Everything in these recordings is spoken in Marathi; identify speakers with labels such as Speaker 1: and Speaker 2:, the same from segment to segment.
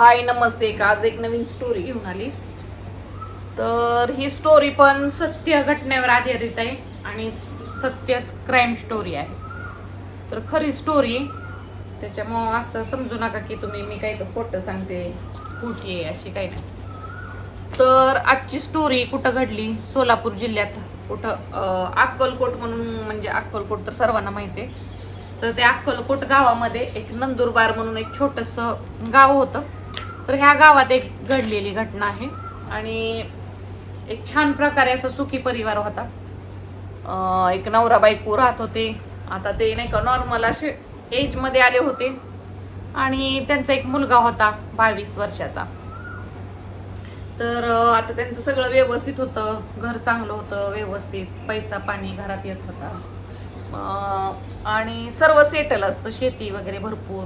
Speaker 1: हाय नमस्ते. का आज एक नवीन स्टोरी घेऊन आली. तर ही स्टोरी पण सत्य घटनेवर आधारित आहे आणि सत्य क्राईम स्टोरी आहे. तर खरी स्टोरी त्याच्यामुळं असं समजू नका की तुम्ही मी काही फोटो सांगते कुठे आहे अशी काही नाही. तर आजची स्टोरी कुठं घडली? सोलापूर जिल्ह्यात कुठं अक्कलकोट म्हणून म्हणजे अक्कलकोट तर सर्वांना माहिती आहे. तर ते अक्कलकोट गावामध्ये एक नंदुरबार म्हणून एक छोटंसं गाव होतं. तर ह्या गावात एक घडलेली घटना आहे. आणि एक छान प्रकारे असा सुखी परिवार होता. एक नवरा बायको राहत होते. आता ते नाही का नॉर्मल असे एजमध्ये आले होते. आणि त्यांचा एक मुलगा होता बावीस वर्षाचा. तर आता त्यांचं सगळं व्यवस्थित होतं. घर चांगलं होतं व्यवस्थित. पैसा पाणी घरात येत होता. आणि सर्व सेटल असतं. शेती वगैरे भरपूर.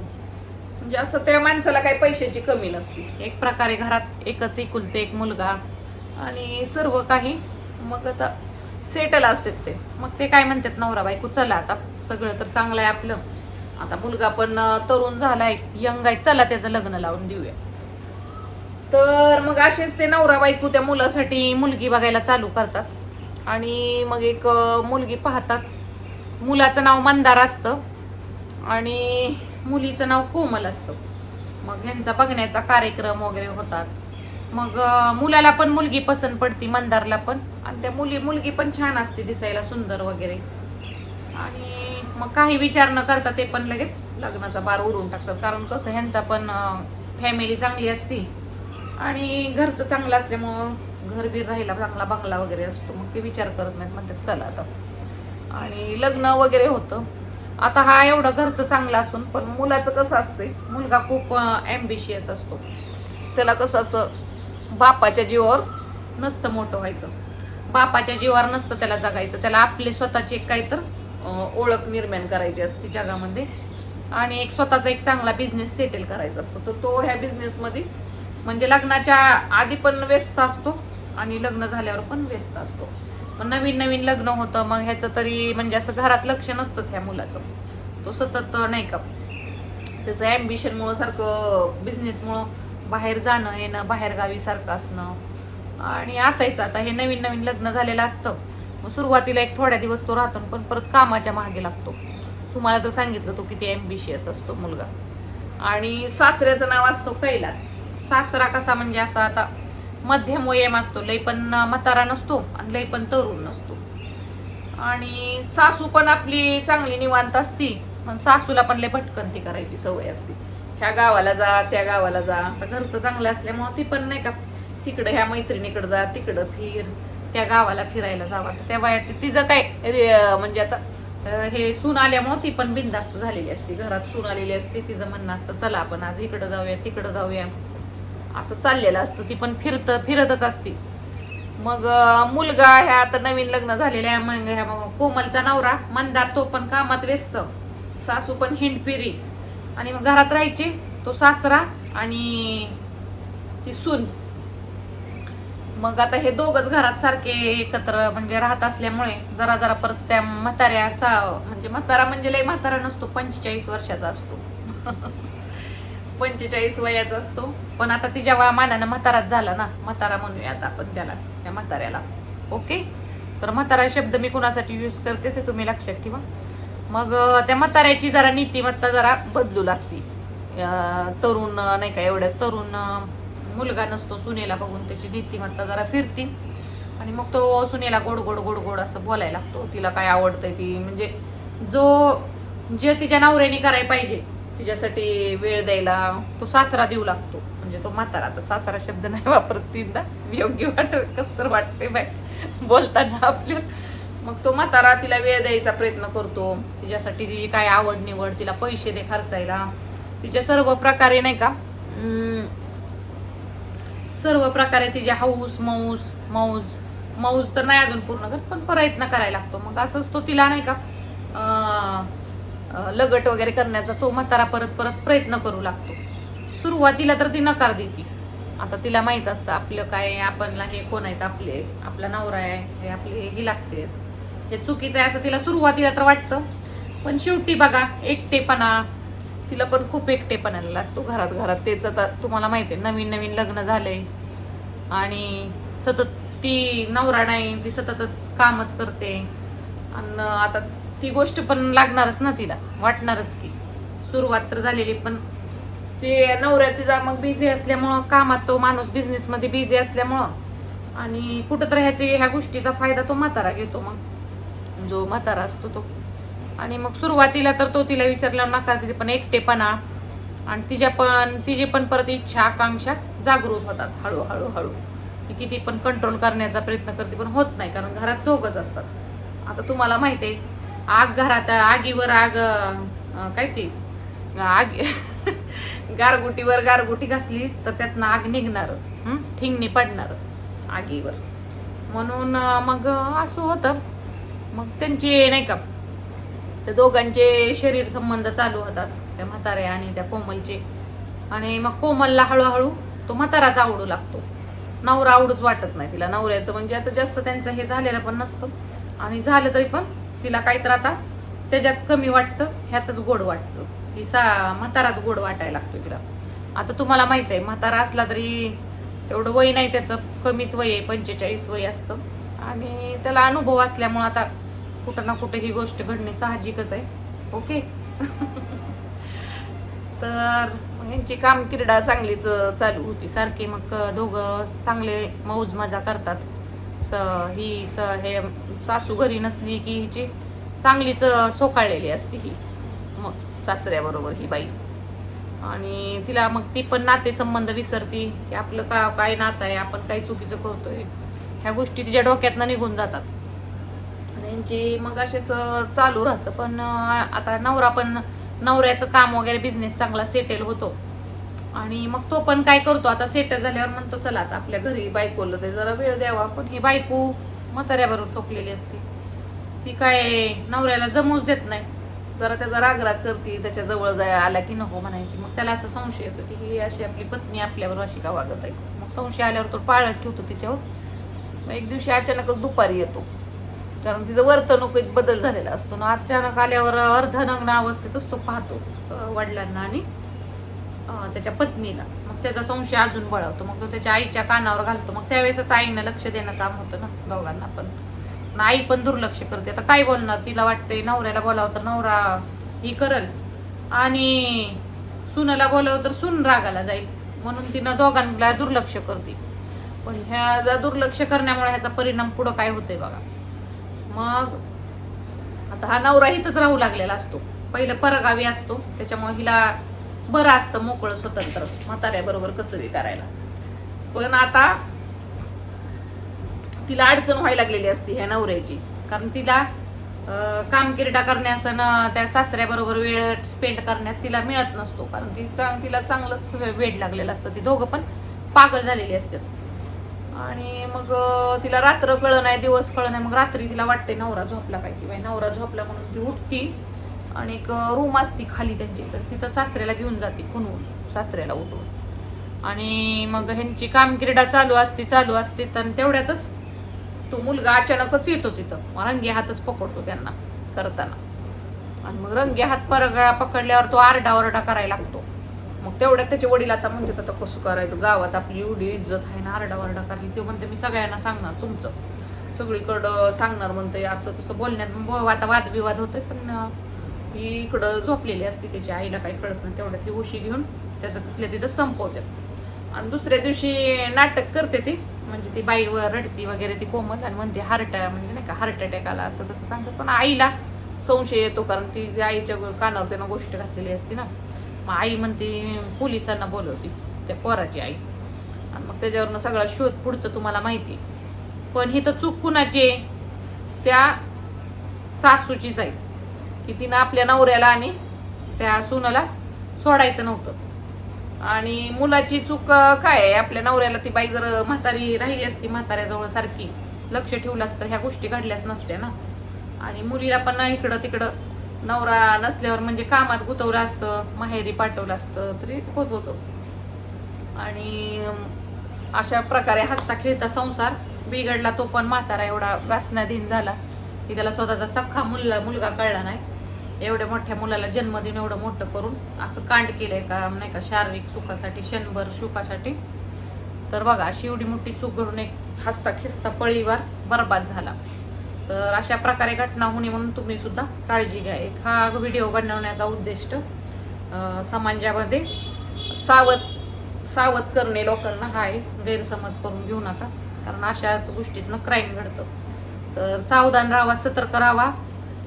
Speaker 1: म्हणजे असं त्या माणसाला काही पैशाची कमी नसते. एक प्रकारे घरात एकच एकुलते एक मुलगा आणि सर्व काही. मग आता सेटल असतात ते. मग ते काय म्हणतात नवरा बायको चला आता. सगळं तर चांगलं आहे आपलं. आता मुलगा पण तरुण झालाय. यंग आहे. चला त्याचं लग्न लावून देऊया. तर मग असेच ते नवरा बायको त्या मुलासाठी मुलगी बघायला चालू करतात. आणि मग एक मुलगी पाहतात. मुलाचं नाव मंदार असतं. आणि मुलीचं नाव कोमल असतं. मग ह्यांचा बघण्याचा कार्यक्रम वगैरे होतात. मग मुलाला पण मुलगी पसंत पडती मंदारला पण. आणि त्या मुली मुलगी पण छान असते दिसायला सुंदर वगैरे. आणि मग काही विचार न करता ते पण लगेच लग्नाचा बार उडून टाकतात. कारण कसं ह्यांचा पण फॅमिली चांगली असती. आणि घरचं चांगलं असल्यामुळं घर बीर राहिला चांगला बंगला वगैरे असतो. मग ते विचार करत नाहीत. म्हणतात चला आता. आणि लग्न वगैरे होतं. आता हा एवढं घरचं चांगलं असून पण मुलाचं कसं असते मुलगा खूप ॲम्बिशियस असतो. त्याला कसं असं बापाच्या जीवावर नसतं मोठं व्हायचं. बापाच्या जीवावर नसतं त्याला जगायचं. त्याला आपले स्वतःची एक काही तर ओळख निर्माण करायची असते जगामध्ये. आणि एक स्वतःचा एक चांगला बिझनेस सेटल करायचा असतो. तर तो ह्या बिझनेसमध्ये म्हणजे लग्नाच्या आधी पण व्यस्त असतो आणि लग्न झाल्यावर पण व्यस्त असतो. मग नवीन नवीन लग्न होतं मग ह्याचं तरी म्हणजे असं घरात लक्ष नसतंच ह्या मुलाचं. तो सतत नाही का त्याचं ॲम्बिशनमुळं सारखं बिझनेसमुळं बाहेर जाणं येणं बाहेरगावी सारखं असणं. आणि असायचं. आता हे नवीन नवीन लग्न झालेलं असतं. मग सुरुवातीला एक थोड्या दिवस तो राहतो पण परत कामाच्या मागे लागतो. तुम्हाला तर सांगितलं तो किती ॲम्बिशियस असतो मुलगा. आणि सासऱ्याचं नाव असतो कैलास. सासरा कसा म्हणजे असा आता मध्यम वयम असतो लय पण म्हातारा नसतो आणि लय पण तरुण नसतो. आणि सासू पण आपली चांगली निवांत असती पण सासूला पण लय भटकंती करायची सवय असते. ह्या गावाला जा त्या गावाला जा आता घरचं चांगलं असल्यामुळं ती पण नाही का तिकडं ह्या मैत्रिणीकडे जा तिकडं फिर त्या गावाला फिरायला जावा. तर त्या वयात तिचं काय रे- म्हणजे आता हे सून आल्यामुळं ती पण बिनधास्त झालेली असते. घरात सून आलेली असते तिचं म्हणणं असतं चला आपण आज इकडं जाऊया तिकडं जाऊया. असं चाललेलं असतं. ती पण फिरत फिरतच असते. मग मुलगा ह्या आता नवीन लग्न झालेल्या आहे, मग ह्या मग कोमलचा नवरा मंदार तो पण कामात व्यस्त. सासू पण हिंडपिरी. आणि मग घरात राहायची तो सासरा आणि ती सून. मग आता हे दोघच घरात सारखे एकत्र म्हणजे राहत असल्यामुळे जरा जरा परत त्या म्हाताऱ्या सा म्हणजे म्हातारा म्हणजे लय म्हातारा नसतो पंचेचाळीस वर्षाचा असतो. पंचेचाळीस वयाचा असतो. पण आता तिच्या वया मानानं म्हाताराच झाला ना म्हातारा म्हणूया आता आपण त्याला त्या म्हाताऱ्याला. ओके तर म्हातारा शब्द मी कुणासाठी यूज करते ते तुम्ही लक्षात ठेवा. मग त्या म्हाताऱ्याची जरा नीतिमत्ता जरा बदलू लागते. तरुण नाही का एवढ्या तरुण मुलगा नसतो सुनेला बघून त्याची नीतिमत्ता जरा फिरती. आणि मग तो सुनेला गोड गोड गोड गोड असं बोलायला लागतो. तिला काय आवडतंय ती म्हणजे जो जे तिच्या नवऱ्याने करायला पाहिजे तिच्यासाठी वेळ द्यायला तो सासरा देऊ लागतो. म्हणजे तो म्हातारा आता सासरा शब्द नाही वापरत तीनदा. योग्य वाटत कस तर वाटते बाय बोलताना आपल्या. मग तो म्हातारा तिला वेळ द्यायचा प्रयत्न करतो. तिच्यासाठी तिची काय आवड निवड तिला पैसे दे खर्चायला. तिच्या सर्व प्रकारे नाही का सर्व प्रकारे तिचे हौस मौस मौज मौज तर नाही अजून पूर्ण करत पण प्रयत्न करायला लागतो. मग असंच तो तिला नाही का लगट वगैरे करण्याचा तो म्हातारा परत परत प्रयत्न करू लागतो. सुरुवातीला तर ती नकार देते. आता तिला माहीत असतं आपलं काय आपणला हे कोण आहेत आपले आपला नवरा आहे हे आपले हे लागते. हे चुकीचं आहे असं तिला सुरुवातीला तर वाटतं. पण शेवटी बघा एकटेपणा तिला पण खूप एकटेपणाला असतो घरात घरात. तेच आता तुम्हाला माहिती आहे नवीन नवीन लग्न झालंय. आणि सतत ती नवरा नाही ती सततच कामच करते. आणि आता ती गोष्ट पण लागणारच ना तिला वाटणारच की. सुरुवात तर झालेली पण ते नवऱ्या तिचा मग बिझी असल्यामुळं कामात तो माणूस बिझनेसमध्ये बिझी असल्यामुळं आणि कुठं तर ह्याची ह्या गोष्टीचा फायदा तो म्हातारा घेतो मग. जो म्हातारा असतो तो. आणि मग सुरुवातीला तर तो तिला विचारल्यावर नकार तिथे पण एकटेपणा आणि तिच्या पण तिची पण परत इच्छा आकांक्षा जागृत होतात हळूहळू हळू. ती किती पण कंट्रोल करण्याचा प्रयत्न करते पण होत नाही कारण घरात दोघच असतात. आता तुम्हाला माहिती आहे आग घरात आगीवर आग काय ती? आग गारगुटीवर गारगुटी घासली तर त्यातनं आग निघणारच. ठिंगणी पडणारच आगीवर. म्हणून मग असं होतं. मग त्यांची नाही का त्या दोघांचे शरीर संबंध चालू होतात. त्या म्हाताऱ्या आणि त्या कोमलचे. आणि मग कोमलला हळूहळू तो म्हाताराच आवडू लागतो. नवरा आवडूच वाटत नाही तिला. नवऱ्याचं म्हणजे आता जास्त त्यांचं हे झालेलं पण नसतं. आणि झालं तरी पण तिला काहीतर आता त्याच्यात कमी वाटतं ह्यातच गोड वाटतं. ही सा म्हाताराच गोड वाटायला लागतो तिला. आता तुम्हाला माहीत आहे म्हातारा असला तरी एवढं वय नाही त्याचं कमीच वय आहे पंचेचाळीस वय असतं. आणि त्याला अनुभव असल्यामुळं आता कुठं ना कुठं ही गोष्ट घडणे साहजिकच आहे. ओके? तर ह्यांची कामकिरडा चांगलीच चालू होती. सारखी मग दोघं चांगले मौज मजा करतात. स ही स हे सासू घरी नसली की हिची चांगलीच सोकाळलेली असते ही. मग सासऱ्याबरोबर ही बाई. आणि तिला मग ती पण नातेसंबंध विसरती की आपलं का काय नातं आहे आपण काय चुकीचं करतोय? ह्या गोष्टी तिच्या डोक्यातनं निघून जातात. आणि यांची मग असेच चालू राहतं. पण आता नवरा पण नवऱ्याचं काम वगैरे बिझनेस चांगला सेटल होतो. आणि मग तो पण काय करतो आता सेट झाल्यावर म्हणतो चला आता आपल्या घरी बायकोला ते जरा वेळ द्यावा. पण ही बायको म्हाताऱ्याबरोबर सोपलेली असते. ती काय नवऱ्याला जमूच देत नाही. जरा त्याचा रागराग करते त्याच्याजवळ जाय आला की नको म्हणायची. मग त्याला असं संशय येतो की ही अशी आपली पत्नी आपल्यावर अशी का वागत आहे? मग संशय आल्यावर तो पाळत ठेवतो तिच्यावर. मग एक दिवशी अचानकच दुपारी येतो. कारण तिचं वर्तणुकीत बदल झालेला असतो. ना अचानक आल्यावर अर्धनग्न अवस्थेतच तो पाहतो वडिलांना आणि त्याच्या पत्नीला. मग त्याचा संशय अजून बळवतो. मग तो त्याच्या आईच्या कानावर घालतो. मग त्यावेळेसच आईनं लक्ष देणं काम होतं ना दोघांना पण. आई पण दुर्लक्ष करते. आता काय बोलणार? तिला वाटतंय नवऱ्याला बोलावं तर नवरा ही करल. आणि सुनाला बोलावं तर सून रागाला जाईल. म्हणून तिनं दोघांना दुर्लक्ष करते. पण ह्या दुर्लक्ष करण्यामुळे ह्याचा परिणाम पुढं काय होतंय बघा. मग आता हा नवरा इथंच राहू लागलेला असतो. पहिलं परगावी असतो. त्याच्यामुळे हिला बरं असतं मोकळं स्वतंत्र. म्हाताऱ्याबरोबर कसं बी करायला. पण आता तिला अडचण व्हायला लागलेली असती ह्या नवऱ्याची. कारण तिला कामकिरडा करण्यास त्या सासऱ्याबरोबर वेळ स्पेंड करण्यात तिला मिळत नसतो. कारण ती तिला चांगलंच वेळ वेड लागलेलं असतं. ती दोघं पण पागल झालेली असतात. आणि मग तिला रात्र कळ नाही दिवस कळ नाही. मग रात्री तिला वाटते नवरा झोपला काय की बाई नवरा झोपला म्हणून ती उठती. आणि एक रूम असती खाली त्यांची. तर तिथं सासऱ्याला घेऊन जाते खुनवून सासऱ्याला उठवून आणि मग ह्यांची कामक्रीडा चालू असते चालू असते तर तेवढ्यातच तो मुलगा अचानकच येतो तिथं. मग रंगी हातच पकडतो त्यांना करताना. आणि मग रंगी हात परगळा पकडल्यावर तो आरडा ओरडा करायला लागतो. मग तेवढ्यात त्याचे वडील आता म्हणतात आता कसं करायचं? गावात आपली एवढी इज्जत आहे ना आरडा ओरडा करली. ते म्हणते मी सगळ्यांना सांगणार तुमचं. सगळीकडं सांगणार म्हणते असं तसं बोलण्यात. मग आता वादविवाद होतोय पण ही इकडं झोपलेली असते त्याची आईला काही कळत नाही तेवढं. ती उशी घेऊन त्याचं तिथल्या तिथं संपवते. आणि दुसऱ्या दिवशी नाटक करते ती. म्हणजे ती बाईवर रडती वगैरे ती कोमल आणि म्हणते हार्ट म्हणजे नाही का हार्ट अटॅक आला असं तसं सांगतात. पण आईला संशय येतो कारण ती आईच्या कानावर त्यानं गोष्ट घातलेली असते ना. मग आई म्हणते पोलिसांना बोलवते त्या पोराची आई. आणि मग त्याच्यावरनं सगळा शोध पुढचं तुम्हाला माहिती आहे. पण ही तर चूक कुणाची आहे? त्या सासूचीच आहे. की तिनं आपल्या नवऱ्याला आणि त्या सुनाला सोडायचं नव्हतं. आणि मुलाची चूक काय आहे? आपल्या नवऱ्याला ती बाई जर म्हातारी राहिली असती म्हाताऱ्याजवळ सारखी लक्ष ठेवलं असतं ह्या गोष्टी घडल्याच नसत्या ना. आणि मुलीला पण इकडं तिकडं नवरा नसल्यावर म्हणजे कामात गुतवलं असतं माहेरी पाठवलं असतं तरी होत होतं. आणि अशा प्रकारे हसता खेळता संसार बिघडला तो पण म्हातारा एवढा वासनाधीन झाला की त्याला स्वतःचा सख्खा मुलगा मुलगा कळला नाही. एवढ्या मोठ्या मुलाला जन्म देऊन एवढं मोठं करून असं कांड केलंय का नाही का शारीरिक सुखासाठी क्षणभर सुखासाठी. तर बघा अशी एवढी मोठी चूक घडून एक हसता खिस्ता पळीवर बर्बाद झाला. तर अशा प्रकारे घटना होणे म्हणून तुम्ही सुद्धा काळजी घ्या. एक हा व्हिडिओ बनवण्याचा उद्दिष्ट समाजामध्ये सावध सावध करणे लोकांना हा एक गैरसमज करून घेऊ नका. कारण अशाच गोष्टीतनं क्राईम घडतं. तर सावधान राहावा सतर्क राहावा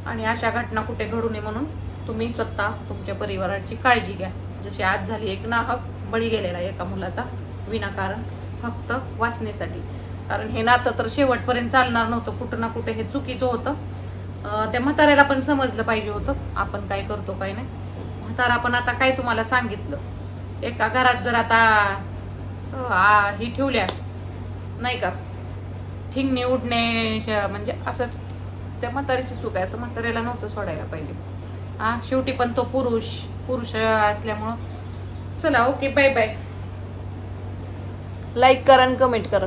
Speaker 1: आणि अशा घटना कुठे घडू नये म्हणून तुम्ही स्वतः तुमच्या परिवाराची काळजी घ्या. जशी आज झाली एक नाहक बळी गेलेला एका मुलाचा विनाकारण फक्त वाचण्यासाठी कारण हे नातं तर शेवटपर्यंत चालणार नव्हतं कुठं ना कुठे हे चुकीचं होतं. त्या म्हाताऱ्याला पण समजलं पाहिजे होतं आपण काय करतो काय नाही. म्हातारा पण आता काय तुम्हाला सांगितलं? एका घरात जर आता आ, ही ठेवल्या नाही का? ठिंगणे उडणे श- म्हणजे असं त्या म्हातारीची चूक आहे. असं म्हातारीला नव्हतं सोडायला पाहिजे. हा शेवटी पण तो पुरुष पुरुष असल्यामुळं. चला ओके बाय बाय लाईक करा आणि कमेंट करा.